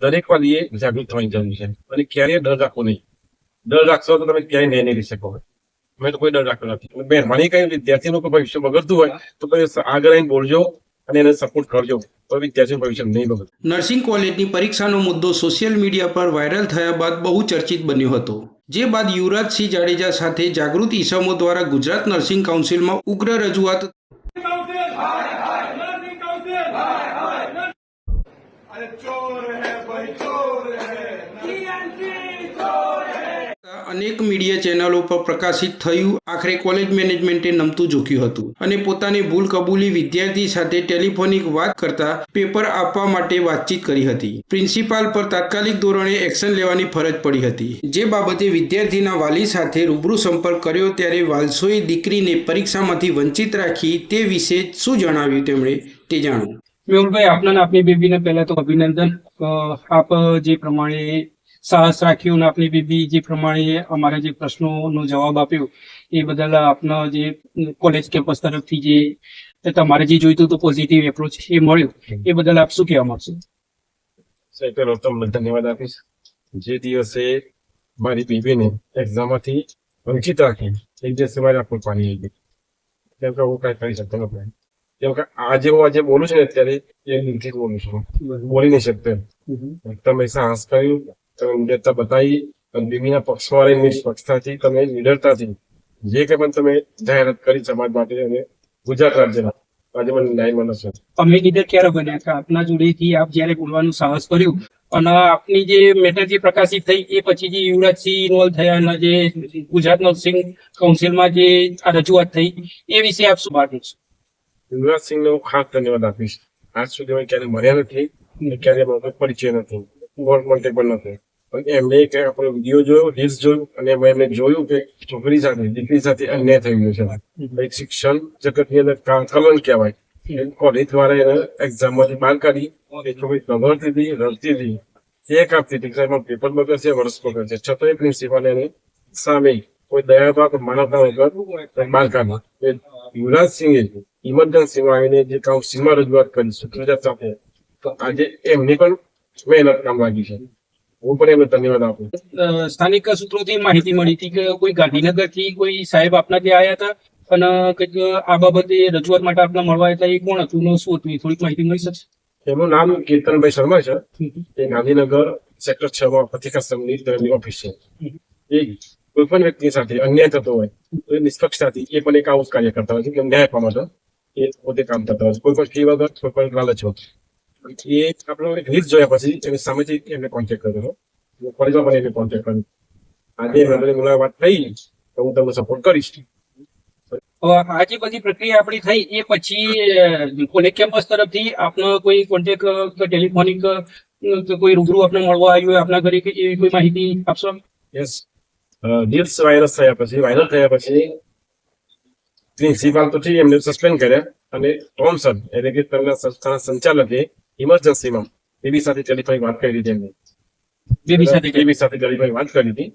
દરેક વાલીએ જાગૃત થવાની જરૂર છે. અને ક્યારેય ડર રાખવો નહીં. ડર રાખશો તો તમે ક્યાંય નહીં લઈ શકો. મેં તો કોઈ ડર રાખતો નથી. મહેરબાની કરી વિદ્યાર્થીનું કોઈ ભવિષ્ય બગડતું હોય તો આગળ આવીને બોલજો અને એને સપોર્ટ કરજો. નર્સિંગ કોલેજની પરીક્ષાનો મુદ્દો સોશિયલ મીડિયા પર વાયરલ થયા બાદ બહુ ચર્ચિત બન્યો હતો. જે બાદ યુવરાજસિંહ જાડેજા સાથે જાગૃત ઈસમો દ્વારા ગુજરાત નર્સિંગ કાઉન્સિલમાં ઉગ્ર રજૂઆત અનેક મીડિયા ચેનલો પર પ્રકાશિત થયું. આખરે કોલેજ મેનેજમેન્ટે નમતું ઝૂક્યું હતું. અને પોતાની ભૂલ કબૂલી વિદ્યાર્થી સાથે ટેલિફોનિક વાત કરતા પેપર આપવા માટે વાતચીત કરી હતી. પ્રિન્સિપાલ પર તાત્કાલિક ધોરણે એક્શન લેવાની ફરજ પડી હતી. જે બાબતે વિદ્યાર્થીના વાલી સાથે રૂબરૂ સંપર્ક કર્યો ત્યારે વાલસોએ દીકરીને પરીક્ષામાંથી વંચિત રાખી તે વિશે શું જણાવ્યું તેમણે તે જાણો. મેહુલભાઈ આપના અને આપની બેબીને પહેલા તો અભિનંદન. આપ જે પ્રમાણે સાહસ રાખ્યું અને આપની બેબી જે પ્રમાણે અમારા જે પ્રશ્નોનો જવાબ આપ્યો એ બદલ આપના જે કોલેજ કેમ્પસ તરફથી જે તમારે જે જોઈતું હતું પોઝિટિવ એપ્રોચ એ મળ્યો. એ બદલ આપ શું કહેવા માંગશો? સાહેબ પહેલો તમને ધન્યવાદ આપીશ. જે દિવસે મારી બેબીને એક્ઝામમાંથી વંચિત રાખી એક દિવસે મારે આપણું પાણી આવી ગયું. કેમ કે હું કાંઈ કરી શકતો નથી કેમ કે આજે હું આજે બોલું છું ને અત્યારે એ દિલથી બોલું છું. બોલી નહીં શકતો તમે સાહસ કર્યું તમે નિડરતા બતાવી અને બેબીના પક્ષમાં રહીને નિષ્પક્ષતાથી તમે નિડરતાથી જે કંઈ પણ તમે જાહેરાત કરી સમાજ માટે અને ગુજરાત રાજ્યના આજે મને ન્યાય મળે છે. અમે લીડર ક્યારે બન્યા કે આપના જોડેથી આપ જ્યારે બોલવાનું સાહસ કર્યું અને આપની જે મેટર જે પ્રકાશિત થઈ એ પછી જે યુવરાજસિંહ ઇન્વોલ્વ થયા અને જે ગુજરાત નર્સિંગ કાઉન્સિલમાં જે આ રજૂઆત થઈ એ વિશે આપ શું કરશો યુવરાજ સિંહને હું ખાસ ધન્યવાદ આપીશ. આજ સુધી અમે ક્યારે મળ્યા નથી ને ક્યારે અમારો પરિચય નથી. ગોળ કોન્ટેક પણ નથી. પણ એમને એક આપણો વીડિયો જોયો રીલ્સ જોયું અને એમને જોયું કે છોકરી સાથે, દીકરી સાથે અન્યાય થઈ ગયો છે. એક શિક્ષણ જગતની અંદર કા- કહેવાય. કોલેજ દ્વારા એને એક્ઝામમાંથી બહાર કાઢી, એ છોકરી ગભરતી હતી, રડતી હતી. એક આપતી હતી કે એમાં પેપર બગડશે વર્ષ બગડશે છતાં એ પ્રિન્સિપાલ એને સામે કોઈ દયા કે માનવતા વગર બહાર કાઢી. એ યુવરાજ સિંહે ઇમરજન્સીમાં આવીને જે કાઉન્સિલમાં રજૂઆત કરી સુપ્રજા સાથે તો આજે એમની પણ મહેનત કામ લાગી છે હું પણ એમને ધન્યવાદ આપું સ્થાનિક સૂત્રોથી માહિતી મળી હતી કે કોઈ ગાંધીનગરથી કોઈ સાહેબ આપના ત્યાં આવ્યા હતા અને કંઈક આ બાબતે રજૂઆત માટે આપણે મળવા હતા એ કોણ હતું શું હતું થોડીક માહિતી મળી શકશે? એમનું નામ કીર્તનભાઈ શર્મા છે. એ ગાંધીનગર સેક્ટર છ માં પત્રિકા સંઘની ઓફિસ છે. એ કોઈ પણ વ્યક્તિ સાથે અન્યાય થતો હોય તો એ નિષ્પક્ષતાથી એ પણ એક આવું કાર્ય કરતા હોય છે કે ન્યાય પામતો એ પોતે કામ કરતા હોય છે. કોઈ પણ ફી વગર કોઈ પણ લાલચ વગર એ આપણો એક રીત જોયા પછી એની સામેથી એમને કોન્ટેક્ટ કર્યો ફરીમાં પણ એને કોન્ટેક્ટ કર્યો. આજે એમની મુલાકાત થઈ તો હું તમને સપોર્ટ કરીશ. આજે આ જે બધી પ્રક્રિયા આપણી થઈ એ પછી કોલેજ કેમ્પસ તરફથી આપનો કોઈ કોન્ટેક ટેલિફોનિક કોઈ રૂબરૂ આપને મળવા આવ્યું હોય આપના ઘરે કે એવી કોઈ માહિતી આપશો? યસ રીલ્સ વાયરસ થયા પછી વાયરલ થયા પછી પ્રિન્સિપાલ તો ઠીક એમને સસ્પેન્ડ કર્યા અને ટોમસન એટલે કે તેમના સંસ્થાના સંચાલકે ઇમરજન્સીમાં બેબી સાથે ટેલિફોનિક વાત કરી હતી એમને. બેબી સાથે બેબી સાથે ટેલિફોનિક વાત કરી હતી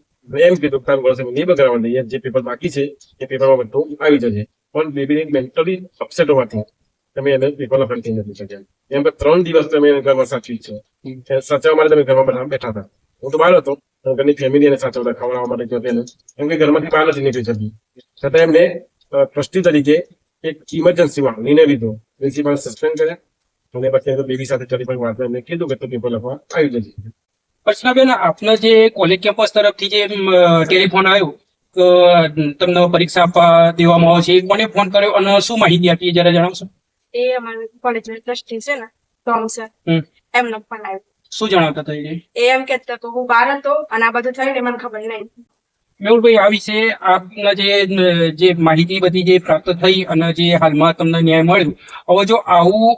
એમ કીધું તારું વર્ષે નહીં બગાડવા દઈએ જે પેપર બાકી છે એ પેપરમાં બધું આવી જશે. પણ બેબી મેન્ટલી અપસેટ હોવાથી તમે એને પેપર લખન થઈ નથી શક્યા એમ કે ત્રણ દિવસ તમે એને ઘરમાં સાચવી છે. સાચવવા માટે તમે ઘરમાં બધા બેઠા હતા. હું તો બહાર હતો ઘરની ફેમિલી એને સાચવતા ખવડાવવા માટે ગયો એને. એમ કે ઘરમાંથી બહાર નથી નીકળી શકી છતાં એમને ટ્રસ્ટી તરીકે એક ઇમરજન્સીમાં નિર્ણય લીધો. પ્રિન્સિપાલ સસ્પેન્ડ કર્યા અને પછી બેબી સાથે ટેલિફોન વાત એમને કીધું કે તો પેપર લખવા આવી જશે અર્ચનાબેન આપના જે કોલેજ કેમ્પસ તરફથી જે ટેલિફોન આવ્યો તમને પરીક્ષા આપવા દેવામાં આવે છે. એ કોને ફોન કર્યો અને શું માહિતી આપી જરા જણાવશો. એ અમારા કોલેજ ટ્રસ્ટી છે ને ટોમ સર. એમનો ફોન આવ્યો. શું જણાવતા હતા એ? એ એમ કહેતો તો હું બહાર હતો અને આ બધું થયું ને મને ખબર નહીં. મેહુલભાઈ આ વિશે આપના જે જે માહિતી બધી જે પ્રાપ્ત થઈ અને જે હાલમાં તમને ન્યાય મળ્યું, હવે જો આવું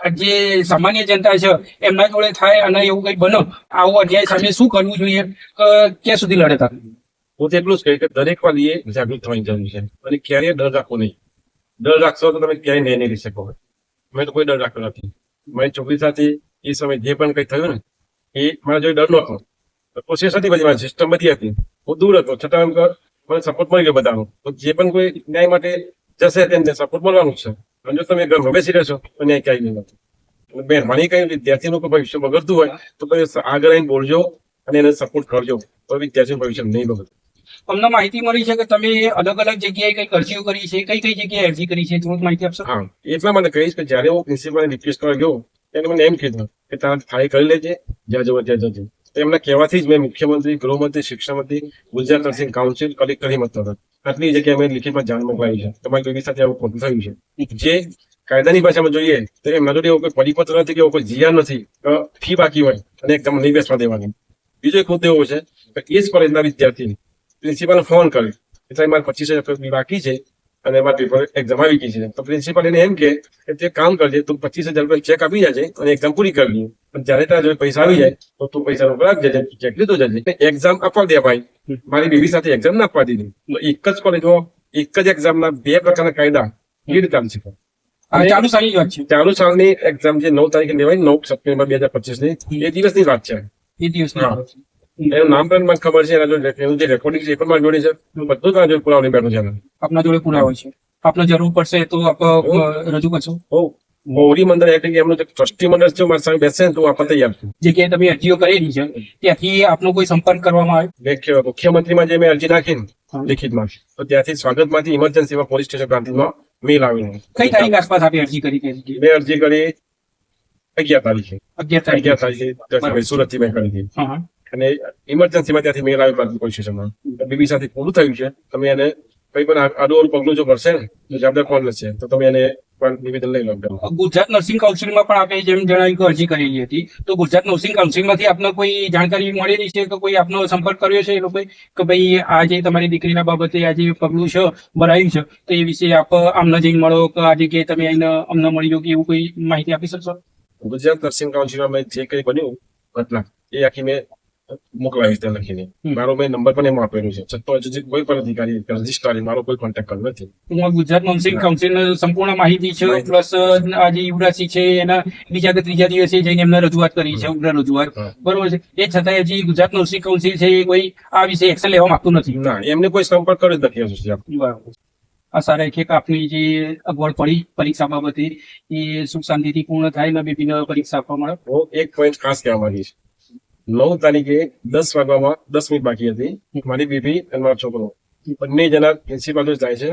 જે સામાન્ય જનતા છે, એમના જોડે થાય અને એવું કંઈ બનો, આવો અન્યાય સામે શું કરવું જોઈએ? ક્યાં સુધી લડત આપવી હું તો એટલું જ કહીશ કે દરેક વાલીએ જાગૃત થવાની જરૂર છે. અને ક્યારેય ડર રાખવો નહીં. ડર રાખશો તો તમે ક્યાંય ન્યાય નહીં શકો. મેં તો કોઈ ડર રાખતો નથી. મારી છોકરી સાથે એ સમયે જે પણ કંઈ થયું ને, એ મારા જોડે ડર નહોતો. પ્રોસેસ હતી બધી, મારી સિસ્ટમ બધી હતી. હું દૂર હતો છતાં એમ મને સપોર્ટ મળી ગયો બધાનો. તો જે પણ કોઈ ન્યાય માટે જશે તેમને સપોર્ટ મળવાનું છે. અને જો તમે ઘરમાં બેસી રહેશો તો ન્યાય ક્યાંય નહીં મળતો એટલે મહેરબાની કરી વિદ્યાર્થીનું કોઈ ભવિષ્ય બગડતું હોય તો તમે આગળ આવીને બોલજો અને એને સપોર્ટ કરજો. તો વિદ્યાર્થીનું ભવિષ્ય નહીં બગડે. અમને માહિતી મળી છે કે તમે અલગ અલગ જગ્યાએ કઈ અરજીઓ કરી છે કઈ કઈ જગ્યાએ અરજી કરી છે થોડુંક માહિતી આપશો? હા એટલા મને કહીશ કે જ્યારે હું પ્રિન્સિપલ રિક્વેસ્ટ કરવા ગયો ત્યારે મને એમ કીધું કે તારા ફાઇલ કરી લેજે જ્યાં જવા ત્યાં જજે. તો એમના કહેવાથી જ મેં મુખ્યમંત્રી, ગૃહમંત્રી શિક્ષણ મંત્રી ગુજરાત નર્સિંગ કાઉન્સિલ કલેક્ટર હિંમત હતા આટલી જગ્યાએ મેં લિખિતમાં જાણ મોકલાવી છે. તમારી બેબી સાથે આવું ખોટું થયું છે. જે કાયદાની ભાષામાં જોઈએ તો એમના જોડે એવો કોઈ પરિપત્ર નથી કે કોઈ જીઆર નથી ફી બાકી હોય અને એકદમ નિવેશમાં દેવાની. બીજો એક મુદ્દો એવો છે કે એ જ કોલેજના વિદ્યાર્થી પ્રિન્સિપાલને ફોન કર્યો એટલે મારે પચીસ હજાર બાકી છે અને મારે પેપર એક્ઝામ આવી ગઈ છે. તો પ્રિન્સિપાલ એને એમ કે કે તે કામ કરજે, તું પચીસ હજાર રૂપિયા ચેક આપી જજે અને એક્ઝામ પૂરી કરી લઈએ પણ જ્યારે તારા જોડે પૈસા આવી જાય તો તું પૈસા રોકડા રાખજે જજે ચેક લીધો જજે એક્ઝામ આપવા દે ભાઈ. મારી બેબી સાથે એક્ઝામ ના આપવા દીધી. એક જ કોલેજમાં એક જ એક્ઝામના બે પ્રકારના કાયદા. એ કામ ચાલી ચાલુ જ વાત છે. ચાલુ સાલની એક્ઝામ જે નવ તારીખે લેવાય નવ સપ્ટેમ્બર બે હજાર પચીસની એ દિવસની વાત છે. એ દિવસની. એનું નામ પણ મને ખબર છે એના જે રેકોર્ડિંગ છે એ પણ મારી જોડે છે. બધું તારા જોડે પુરાવાની બેઠું છે આપના જોડે પુરાવો છે. આપને જરૂર પડશે તો આપ રજૂ કરશો. મોવડી મંડળ એટલે એમનું જે ટ્રસ્ટી મંડળ છે મારી સામે બેસે તો આપણે તૈયાર છું. જગ્યાએ તમે અરજીઓ કરેલી છે ત્યાંથી આપનો કોઈ સંપર્ક કરવામાં આવે? મુખ્યમંત્રીમાં જે મેં અરજી નાખી ને લિખિતમાં તો ત્યાંથી સ્વાગતમાંથી ઇમરજન્સીમાં પોલીસ સ્ટેશન ગાંધીમાં મેલ આવીને કઈ તારીખ આસપાસ આપી અરજી કરી મેં અરજી કરી અગિયાર તારીખે. અગિયાર તારીખ. અગિયાર તારીખે સુરતથી મેં કરી હતી. અને ઇમરજન્સીમાં ત્યાંથી મેલ આવ્યો ગાંધી પોલીસ સ્ટેશનમાં બીબી સાથે પૂરું થયું છે. તમે એને કઈ પણ આડું પગલું જો કરશે ને તો જવાબદાર કોણ લેશે તો તમે એને નિવેદન લઈ લો ગુજરાત નર્સિંગ કાઉન્સિલમાં પણ આપે જેમ જણાવ્યું કે અરજી કરેલી હતી તો ગુજરાત નર્સિંગ કાઉન્સિલમાંથી આપને કોઈ જાણકારી મળેલી છે કે કોઈ આપનો સંપર્ક કર્યો છે એ લોકોએ? કે ભાઈ આ જે તમારી દીકરીના બાબતે આ જે પગલું છે ભરાયું છે તો એ વિશે આપ આમને જઈને મળો કે આ કે તમે આઈને અમને મળી જાઓ કે એવું કોઈ માહિતી આપી શકશો? ગુજરાત નર્સિંગ કાઉન્સિલમાં જે કઈ બન્યું ઘટના એ આખી મેં મોકલાવીશ ત્યાં લખીને મારો મેં નંબર પણ એમાં આપેલું છે. છતાં હજુ કોઈ પણ અધિકારી રજિસ્ટ્રારી મારો કોઈ કોન્ટેક્ટ કર્યો નથી. ગુજરાત નોન્સિંગ કાઉન્સિલ સંપૂર્ણ માહિતી છે પ્લસ આજે યુવરાજસિંહ છે એના બીજા કે ત્રીજા દિવસે જઈને એમને રજૂઆત કરી છે ઉગ્ર રજૂઆત. બરોબર છે. એ છતાં હજી ગુજરાત નોન્સિંગ કાઉન્સિલ છે એ કોઈ આ વિશે એક્શન લેવા માંગતું નથી. ના એમને કોઈ સંપર્ક કર્યો જ નથી હજુ સુધી બરાબર. આ સારા છે કે આપની જે અગવડ પડી પરીક્ષા બાબતે એ સુખ શાંતિથી પૂર્ણ થાય ને બેબીને પરીક્ષા આપવા મળે. એક પોઈન્ટ ખાસ કહેવા માંગીશ. નવ તારીખે દસ વાગવામાં દસ મિનિટ બાકી હતી. મારી બીબી અને મારો છોકરો. બંને જણા પ્રિન્સિપાલ જાય છે.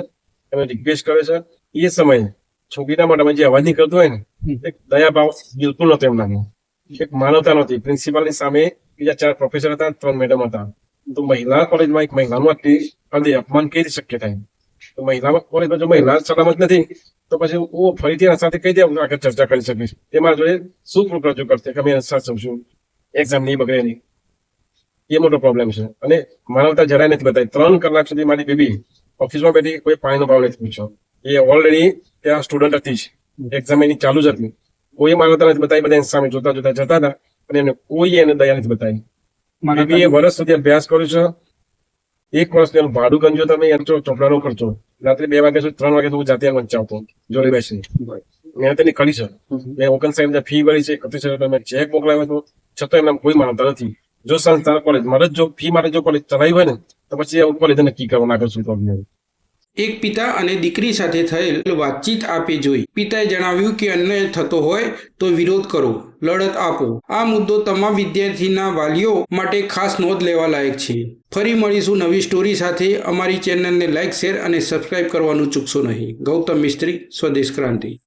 એમને રિક્વેસ્ટ કરે છે. એ સમયે છોકરીના માટે જે અવાજ નીકળતો હોય ને એક દયાભાવ બિલકુલ નતો એમના એક માનવતા નહોતી. પ્રિન્સિપાલની સામે બીજા ચાર પ્રોફેસર હતા ત્રણ મેડમ હતા. તો મહિલા કોલેજમાં એક મહિલાનું આટલી હદે અપમાન કઈ રીતે શક્ય થાય? તો મહિલા કોલેજમાં જો મહિલા સલામત નથી તો પછી હું ફરીથી એના સાથે કઈ રીતે આગળ ચર્ચા કરી શકીશ? તે મારા જોડે શું રજૂ કરશે કે અમે છું એક્ઝામ નહીં બગડે નહીં એ મોટો પ્રોબ્લેમ છે. અને માનવતા જરાય નથી બતાવી. ત્રણ કલાક સુધી મારી બેબી ઓફિસમાં બેઠી કોઈ પાણીનો ભાવ નથી પૂછ્યો. એ ઓલરેડી ત્યાં સ્ટુડન્ટ હતી જ. એક્ઝામ એની ચાલુ જ હતી. કોઈ માનવતા નથી બતાવી. બધા સામે જોતા જોતા જતા હતા. અને એને કોઈ એને દયા નથી બતાવી. બેબી એ વર્ષ સુધી અભ્યાસ કર્યો છે. એક વર્ષ એનું ભાડું ગંજો તમે. એમ ચોપડાનો ખર્ચો. રાત્રે બે વાગ્યા સુધી ત્રણ વાગ્યા સુધી હું જાતે વંચાવતો જોડે બેસીને. મેં તેની કરી છે. મેં ઓગણસાઠ સાહેબ ફી ભરી છે. એકત્રીસ હજાર મેં ચેક મોકલાવ્યો હતો. છતાં એમને કોઈ માનતા નથી. જો સંસ્થા કોલેજ મારે જો ફી માટે જો કોલેજ ચલાવી હોય ને, તો પછી હું કોલેજ નક્કી કરવા આગળ છું પ્રોબ્લેમ એક પિતા અને દીકરી સાથે થયેલ વાતચીત આપે જોઈ. પિતાએ જણાવ્યું કે અન્યાય થતો હોય તો વિરોધ કરો, લડત આપો. આ મુદ્દો તમામ વિદ્યાર્થીના વાલીઓ માટે ખાસ નોંધ લેવા લાયક છે. ફરી મળીશું નવી સ્ટોરી સાથે. અમારી ચેનલને લાઇક શેર અને સબસ્ક્રાઇબ કરવાનું ચૂકશો નહીં. ગૌતમ મિસ્ત્રી, સ્વદેશ ક્રાંતિ.